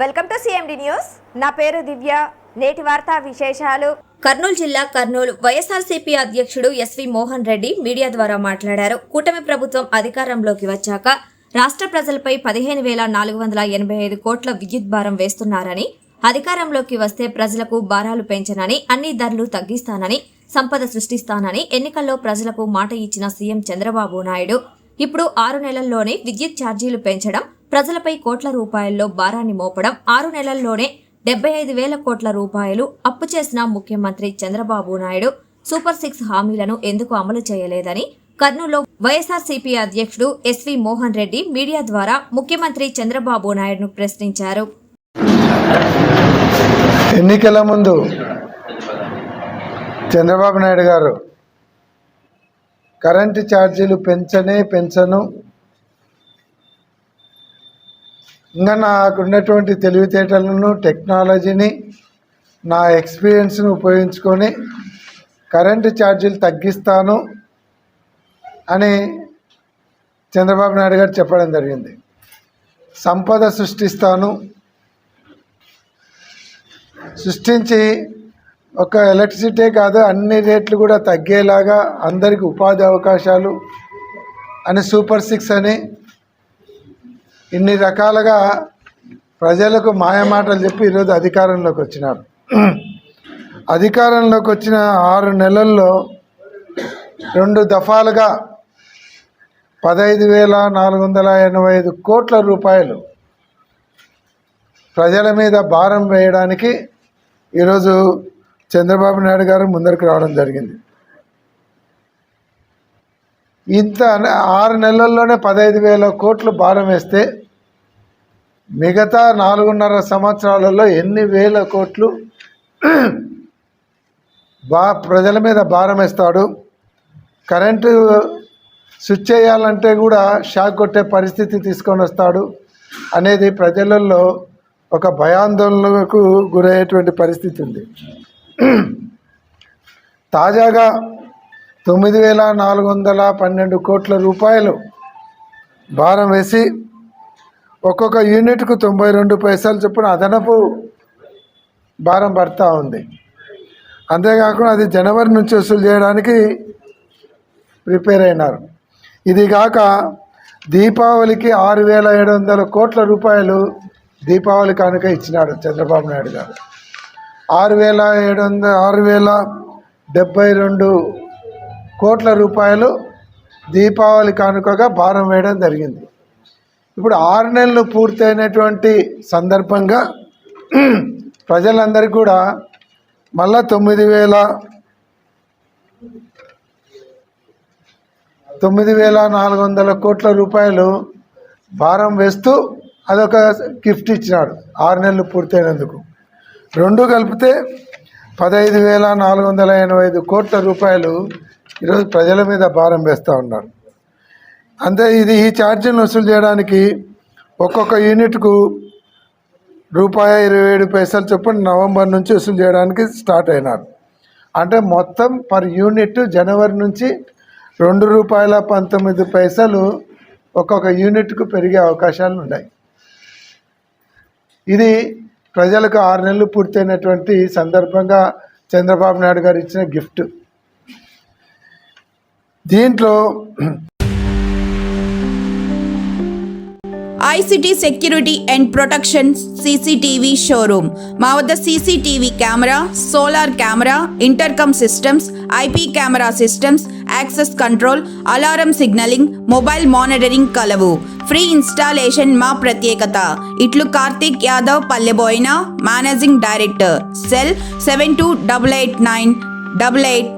Welcome to CMD news నా పేరు దివ్య. నేటి వార్తా విశేషాలు. కర్నూలు జిల్లా కర్నూలు వైఎస్ఆర్సీపీ అధ్యక్షుడు ఎస్వి మోహన్ రెడ్డి మీడియా ద్వారా మాట్లాడారు. కూటమి ప్రభుత్వం అధికారంలోకి వచ్చాక రాష్ట్ర ప్రజలపై పదిహేను వేల నాలుగు వందల ఎనభై ఐదు కోట్ల విద్యుత్ భారం వేస్తున్నారని అధికారంలోకి వస్తే ప్రజలకు భారాలు పెంచనని అన్ని ధరలు తగ్గిస్తానని సంపద సృష్టిస్తానని ఎన్నికల్లో ప్రజలకు మాట ఇచ్చిన సీఎం చంద్రబాబు నాయుడు. ఇప్పుడు ఆరు నెలల్లోనే విద్యుత్ ఛార్జీలు పెంచడం ప్రజలపై కోట్ల రూపాయల్లో భారాన్ని మోపడం ఆరు నెలల్లోనే డెబ్బై ఐదు వేల కోట్ల రూపాయలు అప్పు చేసిన ముఖ్యమంత్రి చంద్రబాబు నాయుడు సూపర్ సిక్స్ హామీలను ఎందుకు అమలు చేయలేదని కర్నూలులో వైఎస్ఆర్సీపీ అధ్యక్షుడు ఎస్వి మోహన్ రెడ్డి మీడియా ద్వారా ముఖ్యమంత్రి చంద్రబాబు నాయుడును ప్రశ్నించారు. ఎన్నికల ముందు చంద్రబాబు నాయుడు గారు కరెంటు ఛార్జీలు పెంచనే పెంచను ఇంకా నాకున్నటువంటి తెలివితేటలను టెక్నాలజీని నా ఎక్స్పీరియన్స్ను ఉపయోగించుకొని కరెంటు ఛార్జీలు తగ్గిస్తాను అని చంద్రబాబు నాయుడు గారు చెప్పడం జరిగింది. సంపద సృష్టిస్తాను. సృష్టించి ఒక ఎలక్ట్రిసిటీ కాదు అన్ని రేట్లు కూడా తగ్గేలాగా అందరికి ఉపాధి అవకాశాలు అని సూపర్ సిక్స్ అని ఇన్ని రకాలుగా ప్రజలకు మాయమాటలు చెప్పి ఈరోజు అధికారంలోకి వచ్చినారు. అధికారంలోకి వచ్చిన ఆరు నెలల్లో రెండు దఫాలుగా పదహైదు వేల నాలుగు వందల ఎనభై ఐదు కోట్ల రూపాయలు ప్రజల మీద భారం వేయడానికి ఈరోజు చంద్రబాబు నాయుడు గారు ముందరికి రావడం జరిగింది. ఇంత ఆరు నెలల్లోనే పదహైదు వేల కోట్లు భారం వేస్తే మిగతా నాలుగున్నర సంవత్సరాలలో ఎన్ని వేల కోట్లు బా ప్రజల మీద భారం వేస్తాడు? కరెంటు స్విచ్ చేయాలంటే కూడా షాక్ కొట్టే పరిస్థితి తీసుకొని వస్తాడు అనేది ప్రజలలో ఒక భయాందోళనకు గురయ్యేటువంటి పరిస్థితి ఉంది. తాజాగా తొమ్మిది వేల నాలుగు వందల పన్నెండు కోట్ల రూపాయలు భారం వేసి ఒక్కొక్క యూనిట్కు తొంభై రెండు పైసలు చొప్పున అదనపు భారం పడతా ఉంది. అంతేకాకుండా అది జనవరి నుంచి వసూలు చేయడానికి ప్రిపేర్ అయినారు. ఇది కాక దీపావళికి ఆరు వేల ఏడు వందల కోట్ల రూపాయలు దీపావళి కానుక ఇచ్చినాడు చంద్రబాబు నాయుడు గారు. ఆరు వేల ఏడు వందల ఆరు వేల డెబ్బై రెండు కోట్ల రూపాయలు దీపావళి కానుకగా భారం వేయడం జరిగింది. ఇప్పుడు ఆరు నెలలు పూర్తయినటువంటి సందర్భంగా ప్రజలందరికీ కూడా మళ్ళా తొమ్మిది వేల తొమ్మిది వేల నాలుగు వందల కోట్ల రూపాయలు భారం వేస్తూ అదొక గిఫ్ట్ ఇచ్చినాడు ఆరు నెలలు పూర్తయినందుకు. రెండు కలిపితే పదహైదు వేల నాలుగు వందల ఎనభై ఐదు కోట్ల రూపాయలు ఈరోజు ప్రజల మీద భారం వేస్తూ ఉన్నారు. అంతే ఇది ఈ ఛార్జీలను వసూలు చేయడానికి ఒక్కొక్క యూనిట్కు రూపాయి ఇరవై ఏడు పైసలు చొప్పున నవంబర్ నుంచి వసూలు చేయడానికి స్టార్ట్ అయినారు. అంటే మొత్తం పర్ యూనిట్ జనవరి నుంచి రెండు రూపాయల పంతొమ్మిది పైసలు ఒక్కొక్క యూనిట్కు పెరిగే అవకాశాలు ఉన్నాయి. ఇది ప్రజలకు ఆరు నెలలు పూర్తయినటువంటి సందర్భంగా చంద్రబాబు నాయుడు గారు ఇచ్చిన గిఫ్ట్. దీంట్లో? ICT security and protection CCTV showroom మా వద్ద CCTV camera solar camera intercom systems IP camera systems access control alarm signalling mobile monitoring కలవు. ఫ్రీ ఇన్స్టాలేషన్ మా ప్రత్యేకత. ఇట్లు Karthik Yadav Palleboina managing director cell seven two double eight nine double eight